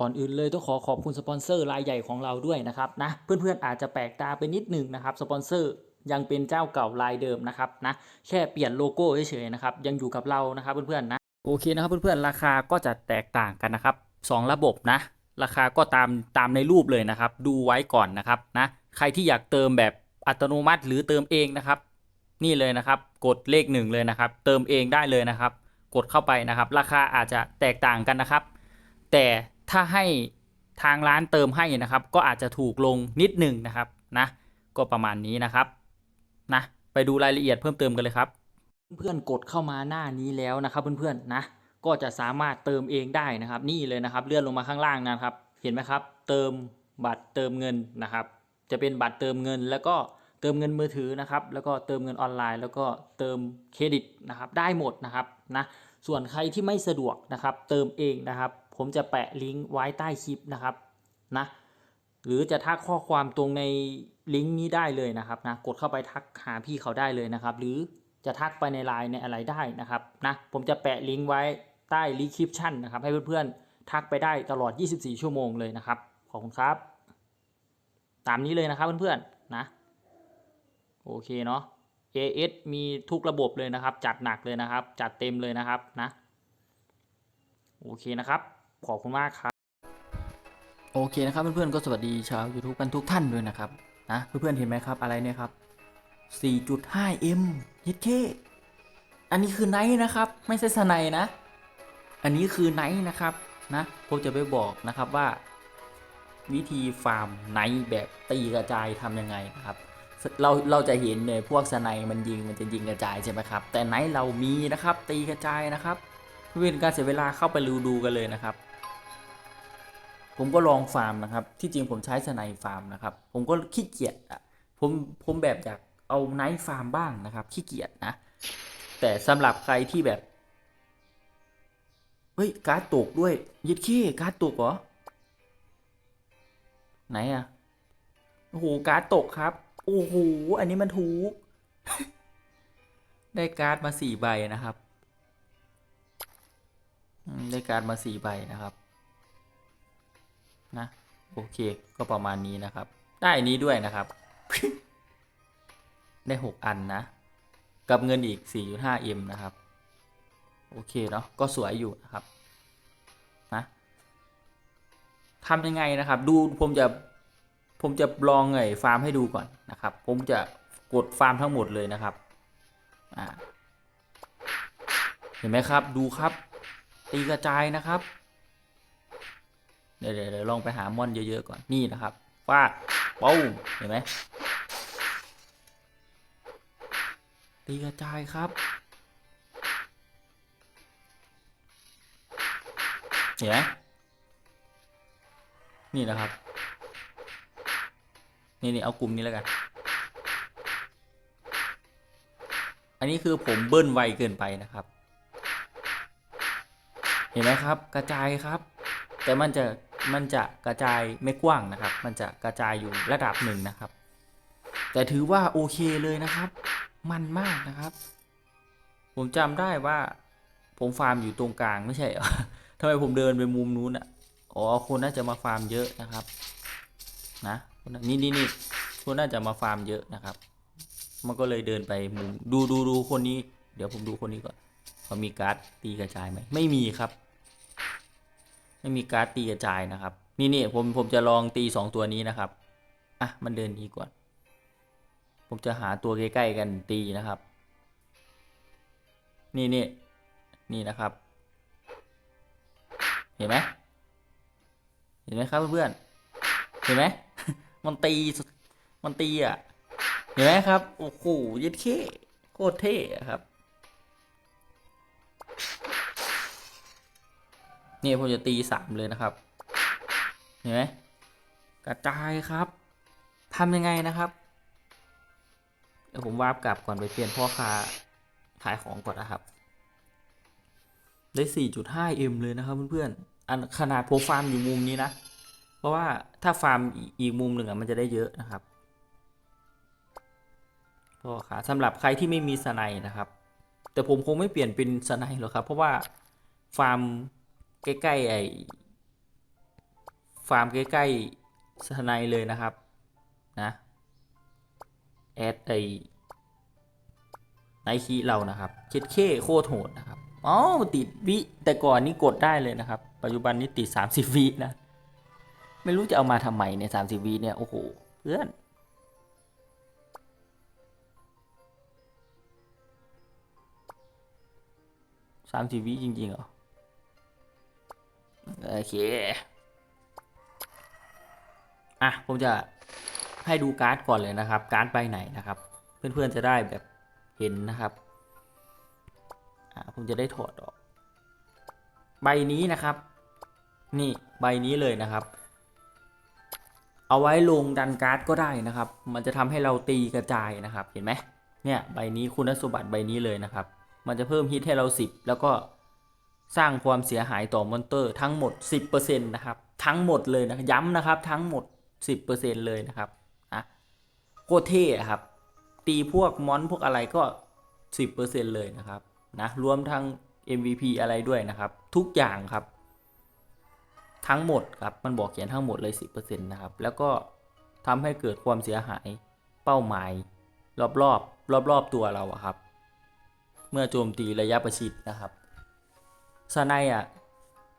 ก่อนอื่นเลยต้องขอขอบคุณสปอนเซอร์รายใหญ่ของเราด้วยนะครับนะเพื่อนๆอาจจะแปลกตาไปนิดหนึงนะครับสปอนเซอร์ยังเป็นเจ้าเก่ารายเดิมนะครับนะแค่เปลี่ยนโลโก้เฉยๆนะครับยังอยู่กับเรานะครับเพื่อนๆนะโอเคนะครับเพื่อนๆราคาก็จะแตกต่างกันนะครับสองระบบนะราคาก็ตามตามในรูปเลยนะครับ ดูไว้ก่อนนะครับนะใครที่อยากเติมแบบอัตโนมัติหรือเติมเองนะครับ นี่เลยนะครับ กดเลขหนึ่งเลยนะครับ เติมเองได้เลยนะครับ กดเข้าไปนะครับ ราคาอาจจะแตกต่างกันนะครับ แต่ ถ้าให้ทางร้านเติมให้นะครับ ก็อาจจะถูกลงนิดหนึ่งนะครับนะก็ประมาณนี้นะครับนะไปดูรายละเอียดเพิ่มเติมกันเลยครับ เพื่อนๆกดเข้ามาหน้านี้แล้วนะครับเพื่อนๆนะก็จะสามารถเติมเองได้นะครับ นี่เลยนะครับ เลื่อนลงมาข้างล่างนะครับ เห็นไหมครับ เติมบัตรเติมเงินนะครับ จะเป็นบัตรเติมเงิน แล้วก็เติมเงินมือถือนะครับ แล้วก็เติมเงินออนไลน์ แล้วก็เติมเครดิตนะครับ ได้หมดนะครับนะส่วนใครที่ไม่สะดวกนะครับ เติมเองนะครับ ผมจะแปะลิงก์ไว้ใต้คลิปนะครับนะหรือจะทักข้อความตรงในลิงก์นี้ได้เลยนะครับนะกดเข้าไปทักหาพี่เขาได้เลยนะครับ หรือจะทักไปในไลน์ในอะไรได้นะครับนะผมจะแปะลิงก์ไว้ใต้รีคริปชั่นนะครับ ให้เพื่อนๆทักไปได้ตลอด 24 ชั่วโมงเลยนะครับ ขอบคุณครับ ตามนี้เลยนะครับเพื่อนๆนะโอเคเนาะ AS มีทุกระบบเลยนะครับ จัดหนักเลยนะครับ จัดเต็มเลยนะครับนะโอเคนะครับ ขอบคุณมากครับ โอเคนะครับเพื่อนๆก็สวัสดีชาว YouTube กันทุกท่านด้วยนะครับนะเพื่อนๆเห็นไหมครับอะไรเนี่ยครับ 4.5M ยิดเคอันนี้คือไนท์นะครับ ไม่ใช่สไนนะ อันนี้คือไนท์นะครับนะผมจะไปบอกนะครับว่า วิธีฟาร์มไนท์แบบตีกระจายทำยังไงนะครับเราเราจะเห็นเนี่ยพวกสไนมันยิงมันจะยิงกระจายใช่ไหมครับแต่ไนท์เรามีนะครับตีกระจายนะครับเพื่อเป็นการเสียเวลาเข้าไปดูดูกันเลยนะครับ ผมก็ลองฟาร์มนะครับ ที่จริงผมใช้สไนฟาร์มนะครับ ผมก็ขี้เกียจอะผมผมแบบอยากเอาไนท์ฟาร์มบ้างนะครับขี้เกียจนะ แต่สำหรับใครที่แบบ เฮ้ย การ์ดตกด้วยยิดขี้การ์ดตกเหรอ ไหนอะโอ้โหการ์ดตกครับ โอ้โหอันนี้มันถูก ได้การ์ดมาสี่ใบนะครับ ได้การ์ดมาสี่ใบนะครับ นะ โอเค ก็ประมาณนี้นะครับ ได้อันนี้ด้วยนะครับ ได้หกอันนะ กับเงินอีก 4.5M นะครับ โอเคเนาะ ก็สวยอยู่นะครับ นะทำยังไงนะครับ ดูผมจะ ผมจะลองไอ้ฟาร์มให้ดูก่อนนะครับ ผมจะกดฟาร์มทั้งหมดเลยนะครับ อ่า เห็นไหมครับ ดูครับ ตีกระจายนะครับ เดี๋ยวเดี๋ยวลองไปหามอนเยอะๆก่อนนี่นะครับฟาดป้งเห็นไหมตีกระจายครับเห็นไหมนี่นะครับ นี่นี่เอากลุ่มนี้แล้วกัน อันนี้คือผมเบิ้ลไวเกินไปนะครับ เห็นไหมครับ กระจายครับ แต่มันจะ มันจะกระจายไม่กว้างนะครับ มันจะกระจายอยู่ระดับหนึ่งนะครับ แต่ถือว่าโอเคเลยนะครับ มันมากนะครับ ผมจำได้ว่าผมฟาร์มอยู่ตรงกลางไม่ใช่เหรอทำไมผมเดินไปมุมนู้นอะอ๋อคนน่าจะมาฟาร์มเยอะนะครับน่ะนี่นี่นี่คนน่าจะมาฟาร์มเยอะนะครับ มันก็เลยเดินไปมุมดูดูดูคนนี้ เดี๋ยวผมดูคนนี้ก่อนเขามีการ์ดตีกระจายไหมไม่มีครับ ไม่มีการ์ดตีกระจายนะครับ นี่นี่ผมผมจะลองตีสองตัวนี้นะครับ อะ มันเดินนี้ก่อน ผมจะหาตัวใกล้ ๆ กันตีนะครับ นี่นี่นี่นะครับ เห็นไหมเห็นไหมครับเพื่อนๆเห็นไหมมันตีมันตีอะเห็นไหมครับโอ้โหยัดเข้โคตรเท่ครับ นี่ผมจะตีสามเลยนะครับ เห็นไหมกระจายครับทำยังไงนะครับ เดี๋ยวผมวาร์ปกลับก่อนไปเปลี่ยนพ่อค้าขายของก่อนนะครับ ได้ 4.5M เลยนะครับเพื่อนๆ อันขนาดผมฟาร์มอยู่มุมนี้นะ เพราะว่าถ้าฟาร์มอีกมุมหนึ่งอะมันจะได้เยอะนะครับพ่อขาสำหรับใครที่ไม่มีสไนนะครับ แต่ผมคงไม่เปลี่ยนเป็นสไนหรอกครับ เพราะว่าฟาร์ม ใกล้ๆไอ้ฟาร์มใกล้ๆสไนเลยนะครับ นะแอดไอไนคีเรานะครับเคิดเคโคตรโหดนะครับอ๋อติดวิแต่ก่อนนี่กดได้เลยนะครับ ปัจจุบันนี้ติด 30 วินะ ไม่รู้จะเอามาทำไมเนี่ยสามสิบวิเนี่ย โอ้โห เพื่อนสามสิบวิจริงๆเหรอ โอเค อะ ผมจะให้ดูการ์ดก่อนเลยนะครับ การ์ดใบไหนนะครับ เพื่อนๆจะได้แบบเห็นนะครับ อะผมจะได้ถอดออก ใบนี้นะครับ นี่ใบนี้เลยนะครับ เอาไว้ลงดันการ์ดก็ได้นะครับ มันจะทำให้เราตีกระจายนะครับ เห็นไหมเนี่ยใบนี้คุณสมบัติใบนี้เลยนะครับ มันจะเพิ่มฮิตให้เรา 10 แล้วก็ สร้างความเสียหายต่อมอนเตอร์ทั้งหมด 10%นะครับทั้งหมดเลยนะย้ำนะครับทั้งหมด 10%เลยนะครับอะโคตรเท่อะครับ ตีพวกมอนพวกอะไรก็ 10%เลยนะครับนะรวมทั้ง MVP อะไรด้วยนะครับ ทุกอย่างครับ ทั้งหมดครับมันบอกเขียนทั้งหมดเลย 10%นะครับแล้วก็ทำให้เกิดความเสียหายเป้าหมาย รอบรอบรอบรอบๆตัวเราครับ เมื่อโจมตีระยะประชิดนะครับ สไนอะ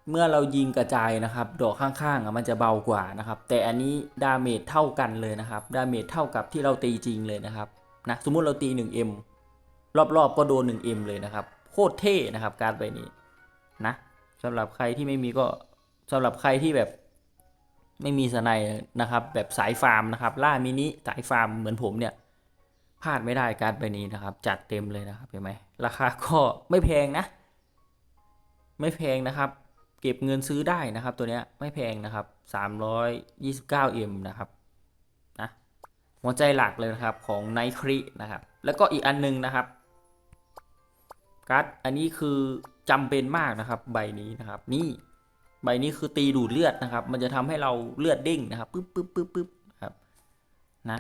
เมื่อเรายิงกระจายนะครับดอกข้างๆอะมันจะเบากว่านะครับ แต่อันนี้ดาเมจเท่ากันเลยนะครับดาเมจเท่ากับที่เราตีจริงเลยนะครับนะสมมุติเราตี 1M รอบๆก็โดน 1M เลยนะครับ โคตรเท่นะครับการใบนี้นะสำหรับใครที่ไม่มีก็สำหรับใครที่แบบไม่มีสไนนะครับ แบบสายฟาร์มนะครับ ล่ามินิสายฟาร์มเหมือนผมเนี่ยพลาดไม่ได้การใบนี้นะครับ จัดเต็มเลยนะครับเห็นไหมราคาก็ไม่แพงนะ ไม่แพงนะครับ เก็บเงินซื้อได้นะครับ ตัวเนี้ยไม่แพงนะครับ 329M นะครับนะหัวใจหลักเลยนะครับของไนครีนะครับ แล้วก็อีกอันหนึงนะครับการ์ดอันนี้คือจำเป็นมากนะครับ ใบนี้นะครับ นี่ใบนี้คือตีดูดเลือดนะครับ มันจะทำให้เราเลือดเด้งนะครับปึ๊บปึ๊บปึ๊บปึ๊บนะครับนะ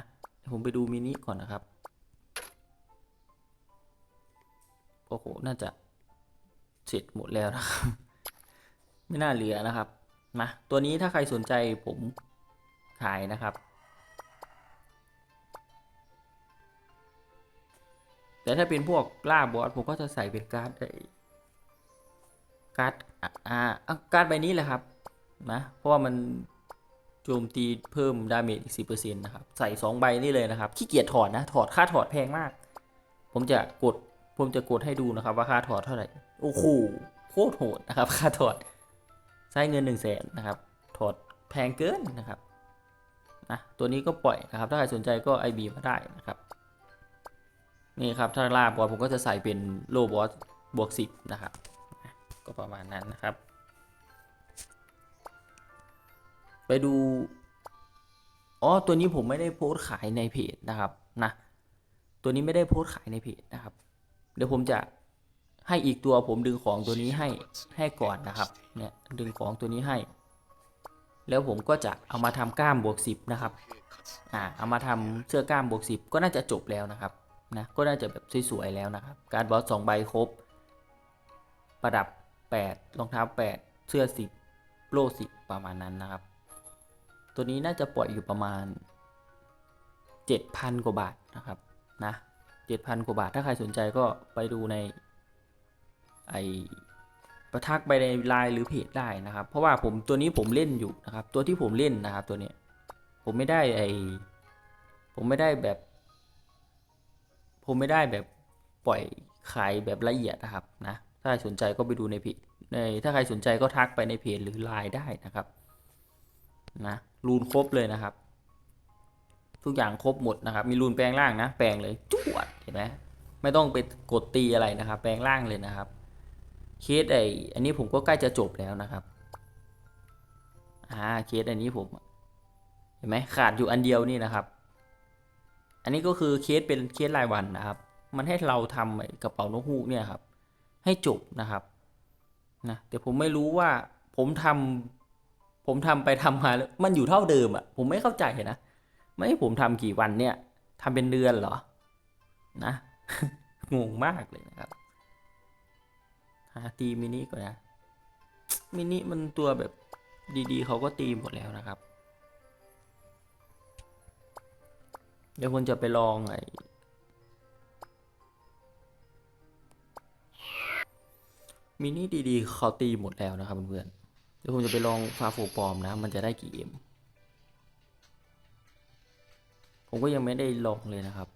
ผมไปดูมินิก่อนนะครับโอ้โหน่าจะ เสร็จหมดแล้วนะครับ ไม่น่าเหลือนะครับนะตัวนี้ถ้าใครสนใจผมขายนะครับ แต่ถ้าเป็นพวกล่าบอสผมก็จะใส่เป็นการ์ดไอ้การ์ดอะอ่าอะการ์ดใบนี้แหละครับนะเพราะว่ามันโจมตีเพิ่มดาเมจอีกสินะครับ ใส่ 2 ใบนี่เลยนะครับขี้เกียจถอดนะ ถอดค่าถอดแพงมาก ผมจะกดผมจะกดให้ดูนะครับว่าค่าถอดเท่าไหร่ โอ้โหโคตรโหดนะครับ ค่าถอดใช้เงิน1นึ่งแสนนะครับถอดแพงเกินนะครับนะตัวนี้ก็ปล่อยนะครับ ถ้าใครสนใจก็ IB มาได้นะครับนี่ครับถ้าลาบอสผมก็จะใส่เป็นโลบอสบวกสิบนะครับ ก็ประมาณนั้นนะครับ ไปดูอ๋อตัวนี้ผมไม่ได้โพสต์ขายในเพจนะครับนะตัวนี้ไม่ได้โพสต์ขายในเพจนะครับ เดี๋ยวผมจะ ให้อีกตัวผมดึงของตัวนี้ให้ให้ก่อนนะครับเนี่ยดึงของตัวนี้ให้ แล้วผมก็จะเอามาทำกล้ามบวกสิบนะครับอ่าเอามาทำเสื้อกล้ามบวกสิบก็น่าจะจบแล้วนะครับนะก็น่าจะแบบสวยๆแล้วนะครับ การบอสสองใบครบ ประดับ 8 รองเท้า 8 เสื้อ 10 โล่10 ประมาณนั้นนะครับ ตัวนี้น่าจะปล่อยอยู่ประมาณ 7,000 กว่าบาทนะครับนะ7,000 กว่าบาท ถ้าใครสนใจก็ไปดูใน ไอประทักไปในไลน์หรือเพจได้นะครับ เพราะว่าผมตัวนี้ผมเล่นอยู่นะครับ ตัวที่ผมเล่นนะครับตัวเนี้ยผมไม่ได้ไอผมไม่ได้แบบ ผมไม่ได้แบบปล่อยขายแบบละเอียดนะครับนะถ้าใครสนใจก็ไปดูในเพจในถ้าใครสนใจก็ทักไปในเพจหรือไลน์ได้นะครับนะรูนครบเลยนะครับ ทุกอย่างครบหมดนะครับ มีรูนแปลงร่างนะ แปลงเลยจวดเห็นไหมไม่ต้องไปกดตีอะไรนะครับ แปลงร่างเลยนะครับ เคสไออันนี้ผมก็ใกล้จะจบแล้วนะครับ อ่า เคสอันนี้ผม เห็นไหมขาดอยู่อันเดียวนี่นะครับ อันนี้ก็คือเคสเป็นเคสรายวันนะครับ มันให้เราทำไอ้กระเป๋านกฮูกเนี่ยครับ ให้จบนะครับ นะแต่ผมไม่รู้ว่าผมทำผมทำไปทำมาแล้วมันอยู่เท่าเดิมอะ่ะ ผมไม่เข้าใจนะไม่ให้ผมทำกี่วันเนี่ยทำเป็นเดือนเหรอ นะ งงมากเลยนะครับ หาตีมินิก่อนนะ มินิมันตัวแบบดีๆเขาก็ตีหมดแล้วนะครับ เดี๋ยวคนจะไปลองไอ้มินิดีๆเขาตีหมดแล้วนะครับเพื่อนๆเดี๋ยวผมจะไปลองฟาโฟปลอมนะ มันจะได้กี่เอ็มผมก็ยังไม่ได้ลองเลยนะครับ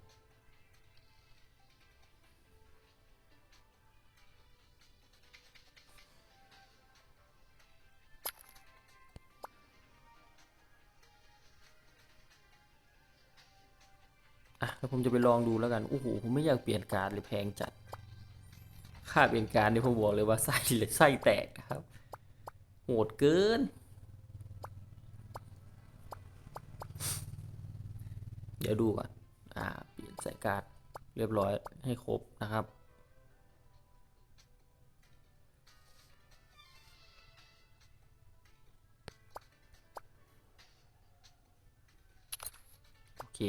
แล้วผมจะไปลองดูแล้วกันโอ้โหผมไม่อยากเปลี่ยนการดเลยแพงจัด ค่าเปลี่ยนการดนี่ผมบอกเลยว่าไส้เลยไส้แตกนะครับโหดเกิน เดี๋ยวดูก่อนอ่าเปลี่ยนสายการ์ดเรียบร้อยให้ครบนะครับโอเค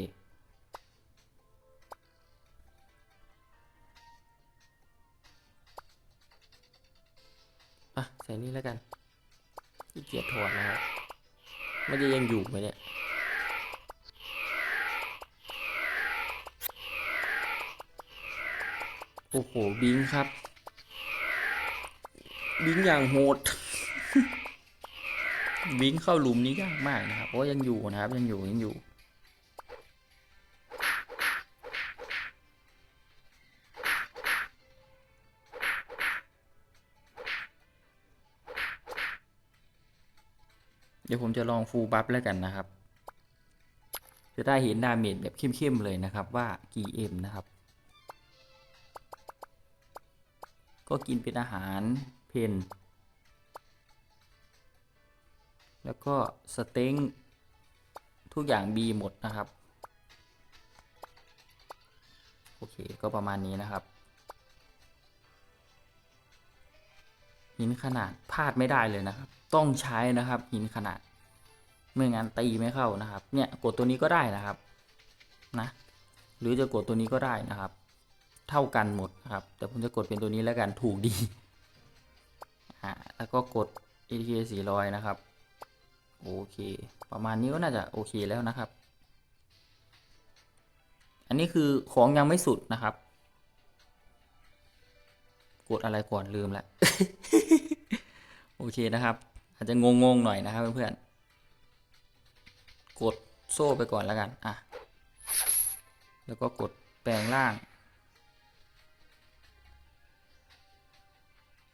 อะใส่นี่แล้วกันขี้เกียจถอดนะครับมันจะยังอยู่ไหมเนี่ยโอ้โหบิงครับ บิงอย่างโหดบิงเข้าหลุมนี้ยากมากนะครับเพราะยังอยู่นะครับยังอยู่ยังอยู่ ดี๋ยวผมจะลองฟูลบัฟแล้วกันนะครับ จะได้เห็นดาเมจแบบเข้มๆเลยนะครับว่ากี่เอ็มนะครับ ก็กินเป็นอาหารเพนแล้วก็สเต็งทุกอย่างบีหมดนะครับ โอเค ก็ประมาณนี้นะครับ หินขนาดพลาดไม่ได้เลยนะครับ ต้องใช้นะครับ หินขนาดไม่งั้นตีไม่เข้านะครับ เนี่ยกดตัวนี้ก็ได้นะครับนะ หรือจะกดตัวนี้ก็ได้นะครับ เท่ากันหมดครับ แต่ผมจะกดเป็นตัวนี้แล้วกันถูกดีอ่าแล้วก็กด ATK 400 นะครับ โอเค ประมาณนี้ก็น่าจะโอเคแล้วนะครับ อันนี้คือของยังไม่สุดนะครับ กดอะไรก่อนลืมแล้วโอเคนะครับ อาจจะงงๆหน่อยนะครับเพื่อนๆกดโซ่ไปก่อนแล้วกันอะแล้วก็กดแปลงร่าง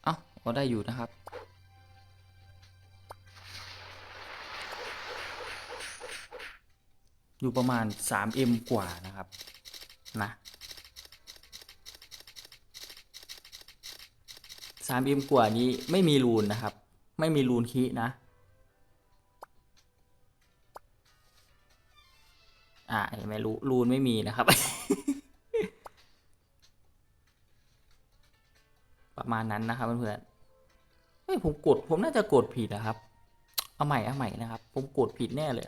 เอ้าก็ได้อยู่นะครับอยู่ประมาณ 3M กว่านะครับ นะ 3M กว่านี้ไม่มีรูนนะครับ ไม่มีรูนคีนะ อ่าเห็นไหมรูรูนไม่มีนะครับ ประมาณนั้นนะครับเพื่อนๆเฮ้ยผมกดผมน่าจะกดผิดนะครับ เอาใหม่เอาใหม่นะครับ ผมกดผิดแน่เลย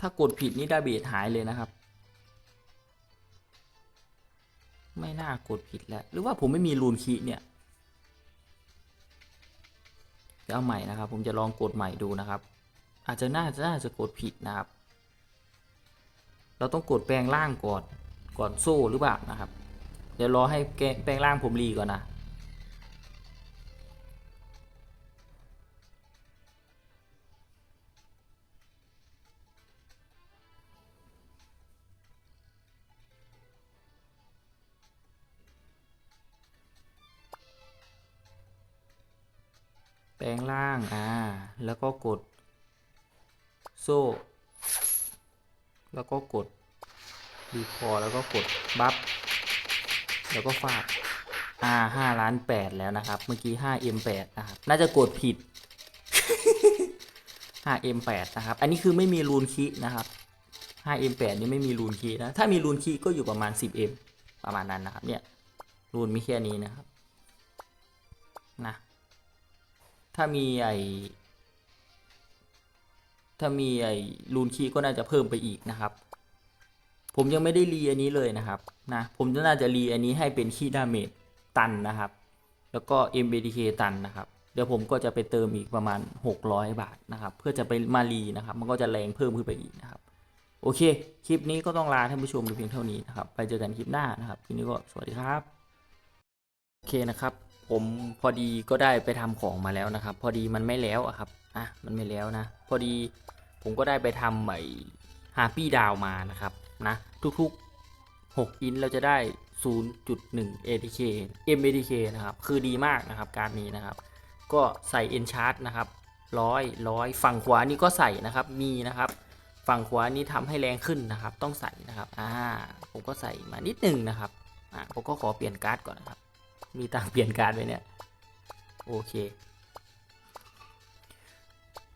ถ้ากดผิดนี่ดาเบจหายเลยนะครับ ไม่น่ากดผิดแล้ว หรือว่าผมไม่มีรูนคีเนี่ยเดี๋ยวเอาใหม่นะครับ ผมจะลองกดใหม่ดูนะครับ อาจจะน่าจะน่าจะกดผิดนะครับ เราต้องกดแปลงร่างก่อนก่อนโซ่หรือเปล่านะครับ เดี๋ยวรอให้แกแปลงร่างผมรีก่อนนะางอ่าแล้วก็กด โซ่ แล้วก็กดรีพอแล้วก็กดบัฟแล้วก็ฟาดอ่าห้าล้านแปดแล้วนะครับ เมื่อกี้ห้า M แปดนะครับน่าจะกดผิดห้า M แปดนะครับ อันนี้คือไม่มีรูนคีนะครับห้า M แปดนี่ไม่มีรูนคีนะถ้ามีรูนคีก็อยู่ประมาณสิบ M ประมาณนั้นนะครับเนี่ยรูนมีแค่นี้นะครับ ถ้ามีไอถ้ามีไอรูนคีย์ก็น่าจะเพิ่มไปอีกนะครับ ผมยังไม่ได้รีอันนี้เลยนะครับนะผมน่าจะรีอันนี้ให้เป็นคีดาเมจตันนะครับ แล้วก็ MBDK ตันนะครับ เดี๋ยวผมก็จะไปเติมอีกประมาณ 600 บาทนะครับ เพื่อจะไปมารีนะครับ มันก็จะแรงเพิ่มขึ้นไปอีกนะครับ โอเค คลิปนี้ก็ต้องลาท่านผู้ชมเพียงเท่านี้นะครับ ไปเจอกันคลิปหน้านะครับคลิปนี้ก็สวัสดีครับ โอเคนะครับ ผมพอดีก็ได้ไปทำของมาแล้วนะครับ พอดีมันไม่แล้วอะครับอะมันไม่แล้วนะ พอดีผมก็ได้ไปทำไอ้ฮาปี้ดาวมานะครับนะทุกๆ 6 อินเราจะได้ 0.1 ATK MATK นะครับ คือดีมากนะครับการนี้นะครับ ก็ใส่ Enchant นะครับร้อยร้อยฝั่งขวานี่ก็ใส่นะครับมีนะครับ ฝั่งขวานี่ทำให้แรงขึ้นนะครับ ต้องใส่นะครับอ่าผมก็ใส่มานิดนึงนะครับอ่าผมก็ขอเปลี่ยนการ์ดก่อนนะครับ มีตังเปลี่ยนการไว้เนี่ย โอเค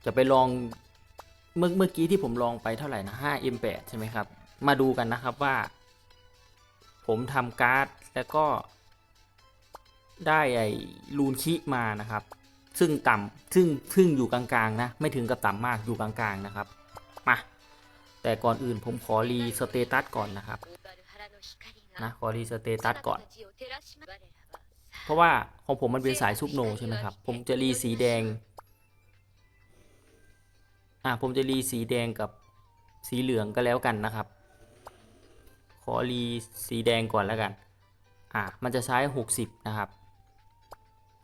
จะไปลองเมื่อเมื่อกี้ที่ผมลองไปเท่าไหร่นะ 5 M8 ใช่ไหมครับ มาดูกันนะครับว่า ผมทำการ์ดแล้วก็ได้ไอ้ลูนคิมานะครับ ซึ่งต่ำซึ่งซึ่งอยู่กลางๆนะ ไม่ถึงกับต่ำมากอยู่กลางๆนะครับ มา แต่ก่อนอื่นผมขอรีสเตตัสก่อนนะครับ นะ ขอรีสเตตัสก่อน ราะว่าของผมมันเป็นสายซุปโนใช่ไหมครับ ผมจะรีสีแดง อ่าผมจะรีสีแดงกับสีเหลืองก็แล้วกันนะครับ ขอรีสีแดงก่อนแล้วกัน อ่ามันจะใช้ 60 นะครับ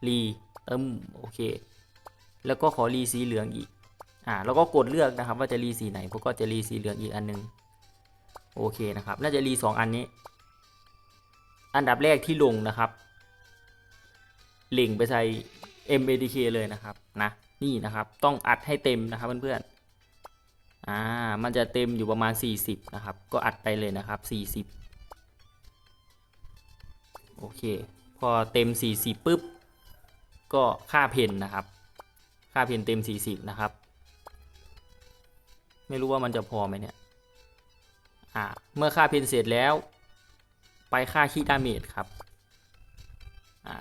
รีเติมโอเค แล้วก็ขอรีสีเหลืองอีก อ่าแล้วก็กดเลือกนะครับ ว่าจะรีสีไหนผมก็จะรีสีเหลืองอีกอันหนึง โอเคนะครับ น่าจะรีสองอันนี้ อันดับแรกที่ลงนะครับ ลิงก์ไปใส่ MADK เลยนะครับนะนี่นะครับต้องอัดให้เต็มนะครับเพื่อนๆอ่ามันจะเต็มอยู่ประมาณ 40 นะครับ ก็อัดไปเลยนะครับ 40 โอเค พอเต็ม 40ปุ๊บ ก็ค่าเพนนะครับ ค่าเพนเต็ม 40 นะครับ ไม่รู้ว่ามันจะพอไหมเนี่ยอ่าเมื่อค่าเพนเสร็จแล้ว ไปค่าคีดาเมจครับอ่า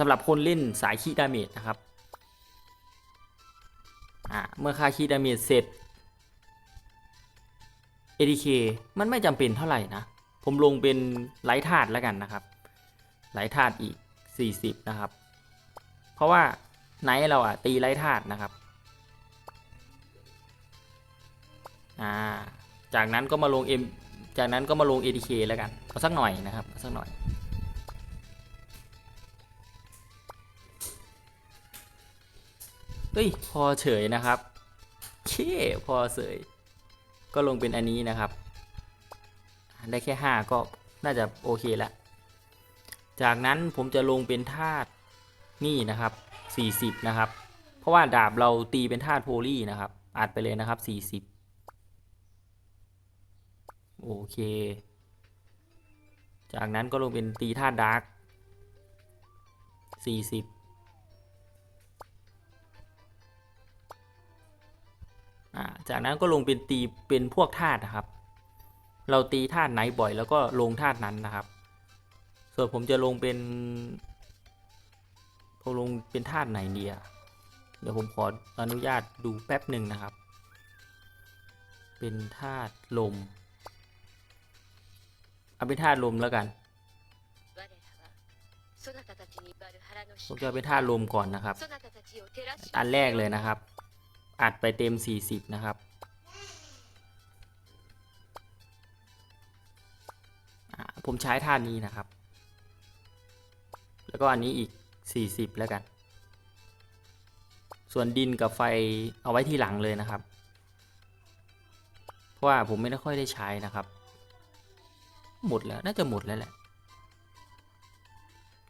สำหรับคนเล่นสายคีดาเมจนะครับอ่าเมื่อค่าคีดาเมจเสร็จ ADK มันไม่จำเป็นเท่าไหร่นะ ผมลงเป็นไลท์ธาตุแล้วกันนะครับไลท์ธาตุอีก 40 นะครับ เพราะว่าไนท์เราอะตีไลท์ธาตุนะครับอ่าจากนั้นก็มาลง M จากนั้นก็มาลง ADK แล้วกันเอาสักหน่อยนะครับเอาสักหน่อย เฮ้ย พอเฉยนะครับเคพอเฉย ก็ลงเป็นอันนี้นะครับ ได้แค่ 5 ก็น่าจะโอเคแล้วจากนั้นผมจะลงเป็นธาตุนี่นะครับ 40 นะครับ เพราะว่าดาบเราตีเป็นธาตุโพลีนะครับ อัดไปเลยนะครับ 40 โอเค จากนั้นก็ลงเป็นตีธาตุดาร์ก40 จากนั้นก็ลงเป็นตีเป็นพวกธาตุนะครับ เราตีธาตุไหนบ่อยแล้วก็ลงธาตุนั้นนะครับ ส่วนผมจะลงเป็นผมลงเป็นธาตุไหนดีอะเดี๋ยวผมขออนุญาตดูแป๊บหนึ่งนะครับ เป็นธาตุลม เอาเป็นธาตุลมแล้วกันผมจะเอาเป็นธาตุลมก่อนนะครับ อันแรกเลยนะครับ อัดไปเต็ม 40 นะครับ ผมใช้ท่านี้นะครับ แล้วก็อันนี้อีก 40 แล้วกัน ส่วนดินกับไฟเอาไว้ที่หลังเลยนะครับ เพราะว่าผมไม่ได้ค่อยได้ใช้นะครับ หมดแล้ว น่าจะหมดแล้วแหละ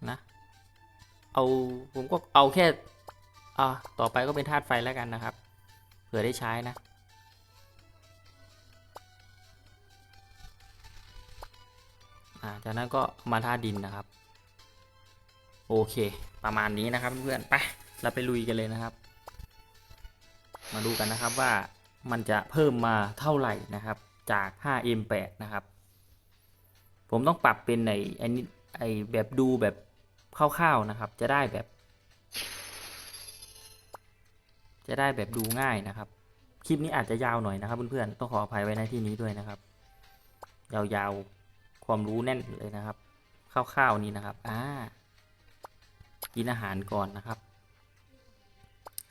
นะ เอา ผมก็เอาแค่อ่าต่อไปก็เป็นธาตุไฟแล้วกันนะครับ เผื่อได้ใช้นะ จากนั้นก็มาธาดินนะครับ โอเค ประมาณนี้นะครับเพื่อนๆไปเราไปลุยกันเลยนะครับ มาดูกันนะครับว่ามันจะเพิ่มมาเท่าไหร่นะครับ จาก 5M8 นะครับ ผมต้องปรับเป็นในไอ้นี่ไอแบบดูแบบคร่าวๆนะครับ จะได้แบบ จะได้แบบดูง่ายนะครับ คลิปนี้อาจจะยาวหน่อยนะครับเพื่อนๆต้องขออภัยไว้ในที่นี้ด้วยนะครับ ยาวๆความรู้แน่นเลยนะครับคร่าวๆนี้นะครับอ่ากินอาหารก่อนนะครับ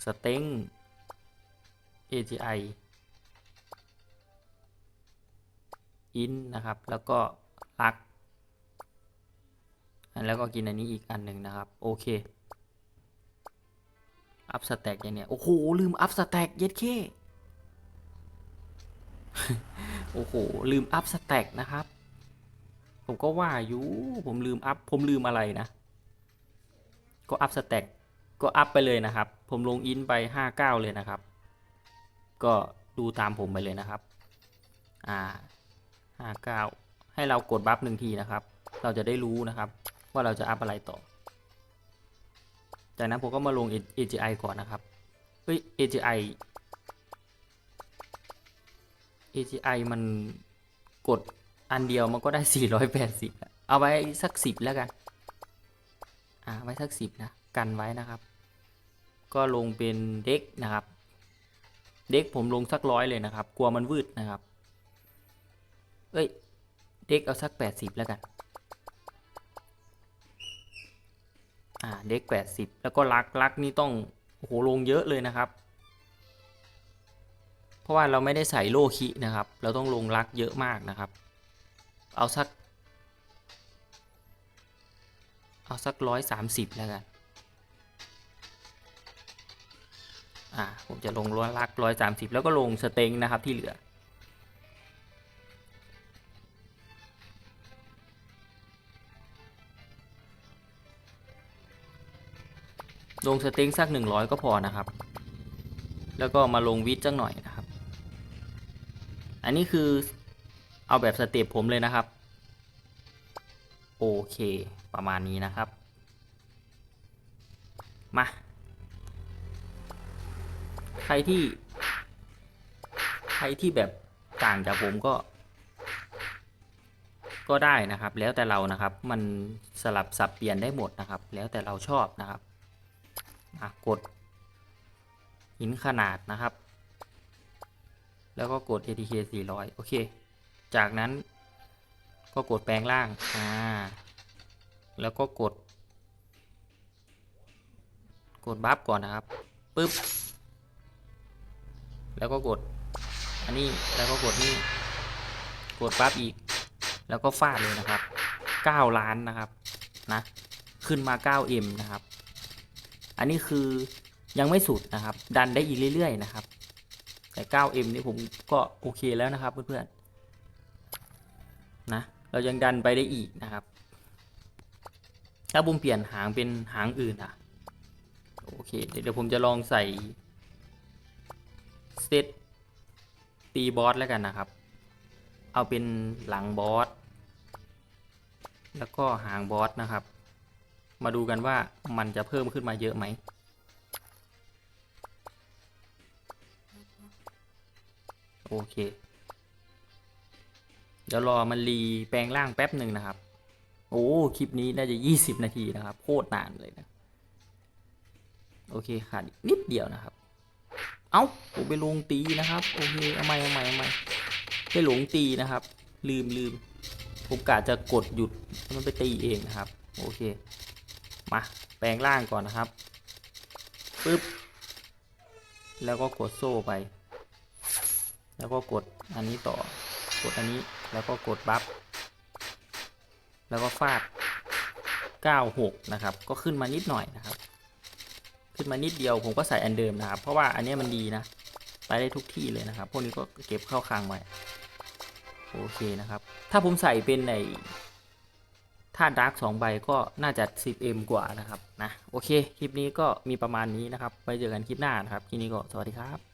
สเต็ง AGI อินนะครับ แล้วก็ลัก แล้วก็กินอันนี้อีกอันหนึ่งนะครับ โอเค อัพสแต็กย่างเนี้ยโอ้โห ลืมอัพสแต็กเย็ดเคโอ้โห ลืมอัพสแต็กนะครับ ผมก็ว่าอยู่ ผมลืมอัพ ผมลืมอะไรนะ ก็อัพสแต็กก็อัพไปเลยนะครับ ผมลงอินไป 59 เลยนะครับ ก็ดูตามผมไปเลยนะครับ อ่า 59 ให้เรากดบัฟหนึ่งทีนะครับ เราจะได้รู้นะครับ ว่าเราจะอัพอะไรต่อ จากนั้นผมก็มาลง AGI ก่อนนะครับ เฮ้ย AGI AGI มันกดอันเดียวมันก็ได้ 480อะเอาไว้สัก 10 แล้วกัน อ่า ไว้สัก 10 นะ กันไว้นะครับ ก็ลงเป็นเด็กนะครับ เด็กผมลงสักร้อยเลยนะครับ กลัวมันวืดนะครับ เอ้ย เด็กเอาสัก 80 แล้วกัน อ่าเด็ก80แล้วก็ลักลักนี่ต้องโอ้โหลงเยอะเลยนะครับ เพราะว่าเราไม่ได้ใส่โลคินะครับ เราต้องลงลักเยอะมากนะครับ เอาสัก เอาสักร้อยสามสิบแล้วกันอ่าผมจะลงร้อยลักร้อยสามสิบแล้วก็ลงสเต็งนะครับที่เหลือ ลงสเต็งสักหนึ่งร้อยก็พอนะครับ แล้วก็มาลงวิทจังหน่อยนะครับ อันนี้คือเอาแบบสเต็ปผมเลยนะครับ โอเค ประมาณนี้นะครับ มา ใครที่ ใครที่แบบต่างจากผมก็ ก็ได้นะครับ แล้วแต่เรานะครับ มันสลับสับเปลี่ยนได้หมดนะครับ แล้วแต่เราชอบนะครับ อะกดหินขนาดนะครับ แล้วก็กด ATK 400 โอเค จากนั้นก็กดแปลงร่าง อ่า แล้วก็กด กดบัฟก่อนนะครับ ปึ๊บ แล้วก็กด อันนี้ แล้วก็กดนี่ กดบัฟอีก แล้วก็ฟาดเลยนะครับ 9 ล้านนะครับ นะ ขึ้นมา 9M นะครับ อันนี้คือยังไม่สุดนะครับ ดันได้อีกเรื่อยๆนะครับ แต่ 9M นี่ผมก็โอเคแล้วนะครับเพื่อนๆ นะ เรายังดันไปได้อีกนะครับ ถ้าผมเปลี่ยนหางเป็นหางอื่นอะ โอเค เดี๋ยวผมจะลองใส่เซตตีบอสแล้วกันนะครับ เอาเป็นหลังบอส แล้วก็หางบอสนะครับ มาดูกันว่ามันจะเพิ่มขึ้นมาเยอะไหม โอเค เดี๋ยวรอมันรีแปลงร่างแป๊บหนึ่งนะครับ โอ้ คลิปนี้น่าจะ 20 นาทีนะครับ โคตรนานเลยนะ โอเคขาดนิดเดียวนะครับ เอ้าผมไปลงตีนะครับ โอเค เอาใหม่เอาใหม่เอาใหม่ไปหลงตีนะครับ ลืมลืมผมกะจะกดหยุดมันไปตีเองนะครับ โอเค มาแปลงร่างก่อนนะครับปึ๊บแล้วก็กดโซ่ไป แล้วก็กดอันนี้ต่อกดอันนี้แล้วก็กดบัฟแล้วก็ฟาด 96 นะครับ ก็ขึ้นมานิดหน่อยนะครับ ขึ้นมานิดเดียวผมก็ใส่อันเดิมนะครับ เพราะว่าอันนี้มันดีนะ ไปได้ทุกที่เลยนะครับ พวกนี้ก็เก็บเข้าคลังไว้ โอเคนะครับ ถ้าผมใส่เป็นใน ถ้าดาร์กสองใบก็น่าจะ 10M กว่านะครับนะโอเค คลิปนี้ก็มีประมาณนี้นะครับ ไปเจอกันคลิปหน้านะครับคลิปนี้ก็สวัสดีครับ